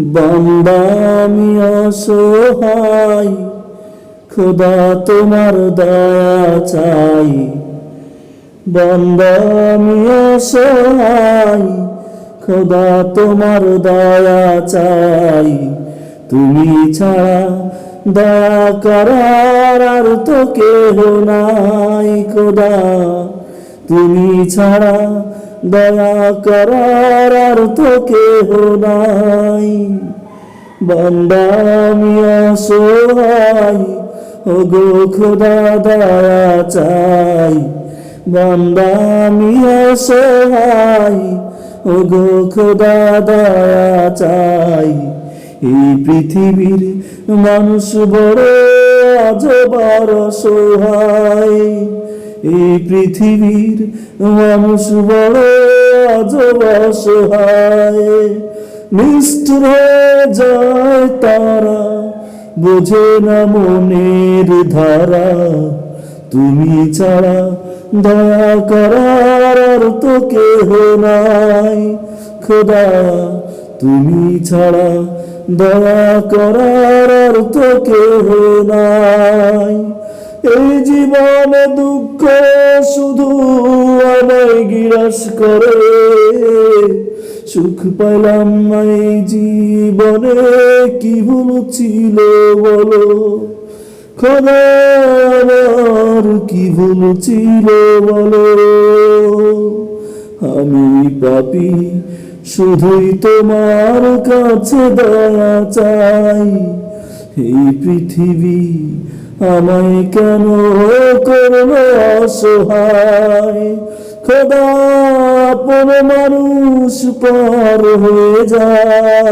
বান্দামি অসহায়, খোদা তোমার দয়া চাই। বান্দামি অসহায়, খোদা তোমার দয়া চাই। তুমি ছাড়া দয়া করার আর তো কেহ নাই, খোদা। তুমি ছাড়া দয়া করার তো কেহ নাই। বান্দা আমি অসহায় ও গো খোদা দয়া চাই। বান্দা আমি অসহায় ও গো খোদা দয়া চাই। এই পৃথিবীর মানুষ বড় আজ বড় সহায় এই পৃথিবীর মানুষ বড় আজ অসহায় নিষ্ঠুর যায় তারা, বোঝে না মনের ধারা। তুমি ছাড়া দয়া করার আর তো কেহ নাই। খোদা, তুমি ছাড়া দয়া করার আর তো কেহ নাই। এই জীবন দুঃখ শুধু আমায় গিরাস করে। সুখ পাইলাম এই জীবনে, কি ভুল ছিল বলো? খোদা কি ভুল ছিল বলো? আমি পাপি, শুধুই তোমার কাছে দয়া চাই। এই পৃথিবী আমায় কেন করল অসহায়? খোদা আপন মানুষ পার হয়ে যায়